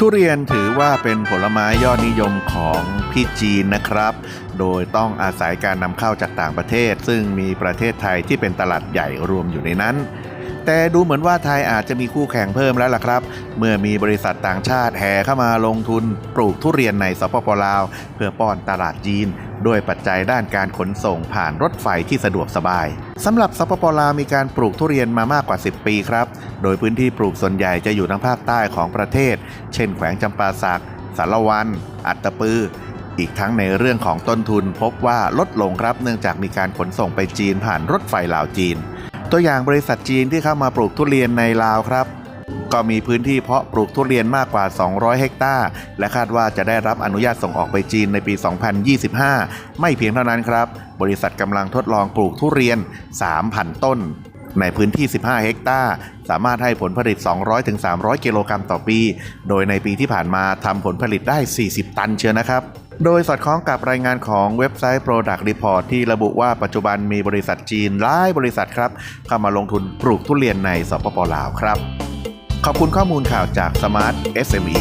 ทุเรียนถือว่าเป็นผลไม้ยอดนิยมของพี่จีนนะครับ โดยต้องอาศัยการนำเข้าจากต่างประเทศ ซึ่งมีประเทศไทยที่เป็นตลาดใหญ่รวมอยู่ในนั้น แต่ดูเหมือนว่าไทยอาจจะมีคู่แข่งเพิ่มแล้วล่ะครับ เมื่อมีบริษัทต่างชาติแห่เข้ามาลงทุนปลูกทุเรียนในสปปลาว เพื่อป้อนตลาดจีนด้วยปัจจัยด้านการขนส่งผ่านรถไฟที่สะดวกสบายสำหรับสปปลาวมีการปลูกทุเรียนมามากกว่า 10 ปีครับ โดยพื้นที่ปลูกส่วนใหญ่จะอยู่ทางภาคใต้ของประเทศ เช่นแขวงจำปาสักสารวัน อัตตปืออีกทั้งในเรื่องของต้นทุนพบว่าลดลงครับเนื่องจากมีการขนส่งไปจีนผ่านรถไฟลาวจีน ตัวอย่างบริษัทจีนที่เข้ามาปลูกทุเรียนในลาวครับ ก็มีพื้นที่เพาะปลูกทุเรียนมากกว่า 200 เฮกตาร์ และคาดว่าจะได้รับอนุญาตส่งออกไปจีนในปี 2025 ไม่เพียงเท่านั้นครับ บริษัทกำลังทดลองปลูกทุเรียน 3,000 ต้น ในพื้นที่ 15 เฮกตาร์ สามารถให้ผลผลิต 200-300 กิโลกรัมต่อปี โดยในปีที่ผ่านมาทำผลผลิตได้ 40 ตันเชียวนะครับ โดยสอดคล้องกับรายงานของเว็บไซต์ Product Report ที่ระบุว่าปัจจุบันมีบริษัทจีนหลายบริษัทครับ เข้ามาลงทุนปลูกทุเรียนในสปปลาวครับ ขอบคุณข้อมูลข่าวจาก Smart SME